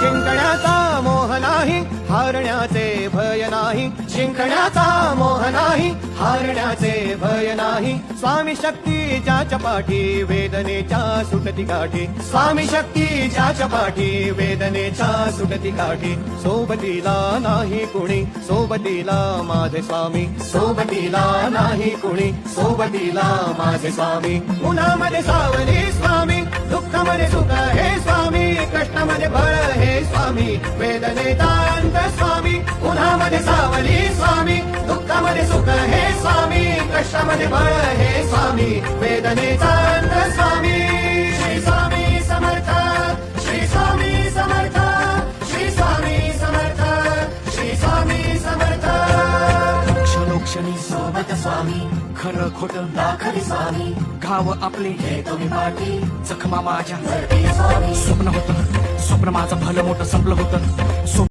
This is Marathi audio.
जिंकण्याचा मोह नाही हारण्याचे भय नाही. जिंकण्याचा मोह नाही हारण्याचे भय नाही. स्वामी शक्तीच्या चपाठी वेदनेच्या सुटती काठी. स्वामी शक्तीच्या चपाठी वेदनेच्या सुटती काठी. सोबतीला नाही कुणी सोबतीला माझे स्वामी. सोबतीला नाही कुणी सोबतीला माझे स्वामी. उन्हामध्ये सावली स्वामी दुःखामध्ये सुख हे स्वामी. कष्टामध्ये बळ स्वामी वेदनेतांत स्वामी उन्हामध्ये सावली स्वामी दुःखामध्ये सुख हे स्वामी कष्टामध्ये बळ हे स्वामी वेदनेतांत स्वामी. श्री स्वामी समर्थ श्री स्वामी समर्थ श्री स्वामी समर्थ श्री स्वामी समर्थ. क्षणोक्षणी सोबत स्वामी खरं खोट दाखली स्वामी. गाव आपले. जखमा माझ्या. स्वप्न होतं. स्वप्न माझं भलं मोठं संपलं होतं.